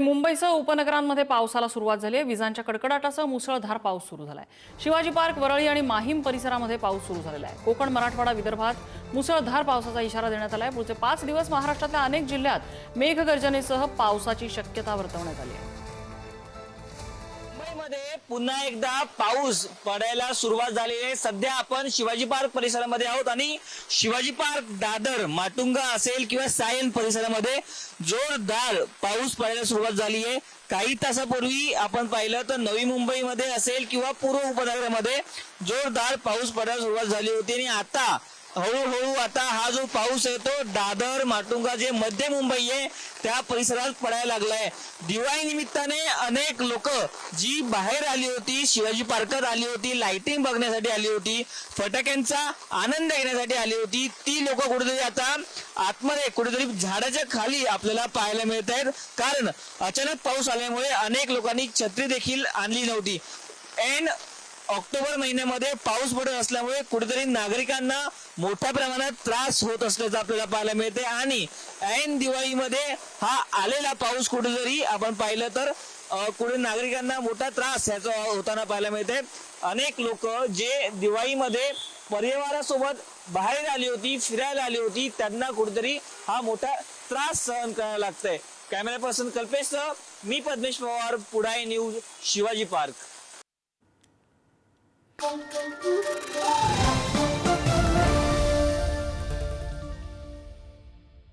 मुंबईसह उपनगरांमध्ये पावसाला सुरुवात झाली आहे. विजांच्या कडकडाटासह मुसळधार पाऊस सुरू झाला आहे शिवाजी पार्क वरळी आणि माहीम परिसरामध्ये पाऊस सुरू झालेला आहे. कोकण मराठवाडा विदर्भात मुसळधार पावसाचा इशारा देण्यात आला आहे पुढचे पाच दिवस महाराष्ट्रातल्या अनेक जिल्ह्यात मेघगर्जनेसह पावसाची शक्यता वर्तवण्यात आली आहे. मुंबईमध्ये पुन्हा एकदा पाऊस पडायला सुरुवात झाली आहे. सध्या आपण शिवाजी पार्क परिसरामध्ये आहोत आणि शिवाजी पार्क दादर माटुंगा असेल किंवा सायन परिसरामध्ये जोरदार पाऊस पडायला सुरुवात झाली आहे. काही तासापूर्वी आपण पाहिलं तर नवी मुंबईमध्ये असेल किंवा पूर्व उपनगरामध्ये जोरदार पाऊस पडायला सुरुवात झाली होती आणि आता हळूहळू आता हा जो पाऊस आहे तो दादर माटुंगा जे मध्य मुंबई आहे त्या परिसरात पडायला लागलाय. दिवाळी निमित्ताने अनेक लोक जी बाहेर आली होती शिवाजी पार्कात आली होती लाइटिंग बघण्यासाठी आली होती फटाक्यांचा आनंद घेण्यासाठी आली होती ती लोक कुठेतरी आता आतमध्ये कुठेतरी झाडाच्या खाली आपल्याला पाहायला मिळत आहेत. कारण अचानक पाऊस आल्यामुळे अनेक लोकांनी छत्री देखील आणली नव्हती. अँड ऑक्टोबर महिन्यामध्ये पाऊस पडत असल्यामुळे कुठेतरी नागरिकांना मोठ्या प्रमाणात त्रास होत असल्याचं आपल्याला पाहायला मिळते. आणि ऐन दिवाळीमध्ये हा आलेला पाऊस कुठेतरी आपण पाहिलं तर कुठे नागरिकांना मोठा त्रास ह्याचा होताना पाहायला मिळते. अनेक लोक जे दिवाळीमध्ये परिवारासोबत बाहेर आली होती फिरायला आली होती त्यांना कुठेतरी हा मोठा त्रास सहन करावा लागतंय. कॅमेरा पर्सन कल्पेश मी Padmesh Pawar पुढाई news Shivaji Park. Bom, bom, bom, bom.